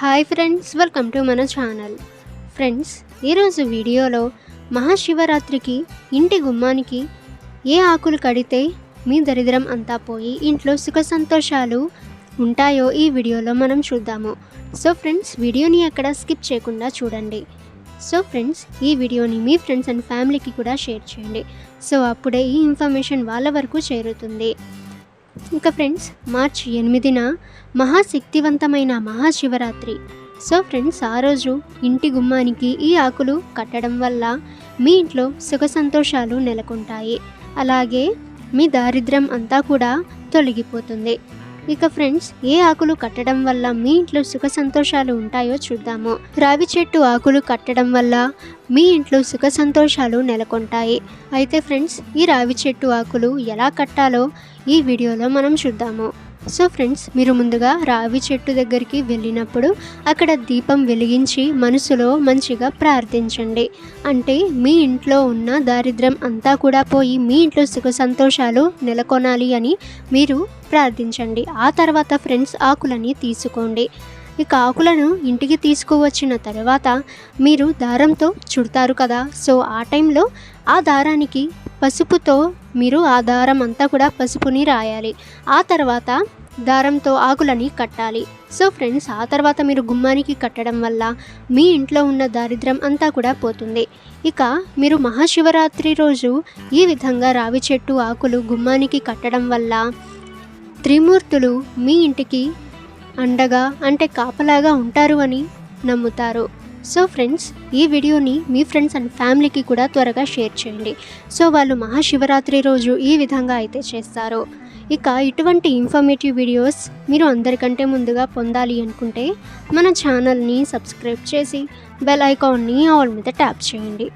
Hi friends welcome to మన channel friends ఈరోజు వీడియోలో మహాశివరాత్రికి ఇంటి గుమ్మానికి ఏ ఆకులు కడితే మీ దరిద్రం అంతా పోయి ఇంట్లో సుఖ సంతోషాలు ఉంటాయో ఈ వీడియోలో మనం చూద్దాము. సో ఫ్రెండ్స్ వీడియోని అక్కడ స్కిప్ చేయకుండా చూడండి. సో ఫ్రెండ్స్ ఈ వీడియోని మీ ఫ్రెండ్స్ అండ్ ఫ్యామిలీకి కూడా షేర్ చేయండి. సో అప్పుడే ఈ ఇన్ఫర్మేషన్ వాళ్ళ వరకు చేరుతుంది. ఇంకా ఫ్రెండ్స్ మార్చి ఎనిమిదిన మహాశక్తివంతమైన మహాశివరాత్రి. సో ఫ్రెండ్స్ ఆ రోజు ఇంటి గుమ్మానికి ఈ ఆకులు కట్టడం వల్ల మీ ఇంట్లో సుఖ సంతోషాలు నెలకొంటాయి. అలాగే మీ దారిద్ర్యం అంతా కూడా తొలగిపోతుంది. ఇక ఫ్రెండ్స్ ఏ ఆకులు కట్టడం వల్ల మీ ఇంట్లో సుఖ సంతోషాలు ఉంటాయో చూద్దాము. రావి చెట్టు ఆకులు కట్టడం వల్ల మీ ఇంట్లో సుఖ సంతోషాలు నెలకొంటాయి. అయితే ఫ్రెండ్స్ ఈ రావి చెట్టు ఆకులు ఎలా కట్టాలో ఈ వీడియోలో మనం చూద్దాము. సో ఫ్రెండ్స్ మీరు ముందుగా రావి చెట్టు దగ్గరికి వెళ్ళినప్పుడు అక్కడ దీపం వెలిగించి మనసులో మంచిగా ప్రార్థించండి. అంటే మీ ఇంట్లో ఉన్న దారిద్ర్యం అంతా కూడా పోయి మీ ఇంట్లో సుఖ సంతోషాలు నెలకొనాలి అని మీరు ప్రార్థించండి. ఆ తర్వాత ఫ్రెండ్స్ ఆకులని తీసుకోండి. ఇక ఆకులను ఇంటికి తీసుకువచ్చిన తర్వాత మీరు దారంతో చుడతారు కదా. సో ఆ టైంలో ఆ దారానికి పసుపుతో మీరు ఆ దారం అంతా కూడా పసుపుని రాయాలి. ఆ తర్వాత దారంతో ఆకులని కట్టాలి. సో ఫ్రెండ్స్ ఆ తర్వాత మీరు గుమ్మానికి కట్టడం వల్ల మీ ఇంట్లో ఉన్న దారిద్ర్యం అంతా కూడా పోతుంది. ఇక మీరు మహాశివరాత్రి రోజు ఈ విధంగా రావి చెట్టు ఆకులు గుమ్మానికి కట్టడం వల్ల త్రిమూర్తులు మీ ఇంటికి అండగా అంటే కాపలాగా ఉంటారు అని నమ్ముతారు. సో ఫ్రెండ్స్ ఈ వీడియోని మీ ఫ్రెండ్స్ అండ్ ఫ్యామిలీకి కూడా త్వరగా షేర్ చేయండి. సో వాళ్ళు మహాశివరాత్రి రోజు ఈ విధంగా అయితే చేస్తారు. ఇక ఇటువంటి ఇన్ఫర్మేటివ్ వీడియోస్ మీరు అందరికంటే ముందుగా పొందాలి అనుకుంటే మన ఛానల్ని సబ్స్క్రైబ్ చేసి బెల్ ఐకాన్ని ఆల్ మీద ట్యాప్ చేయండి.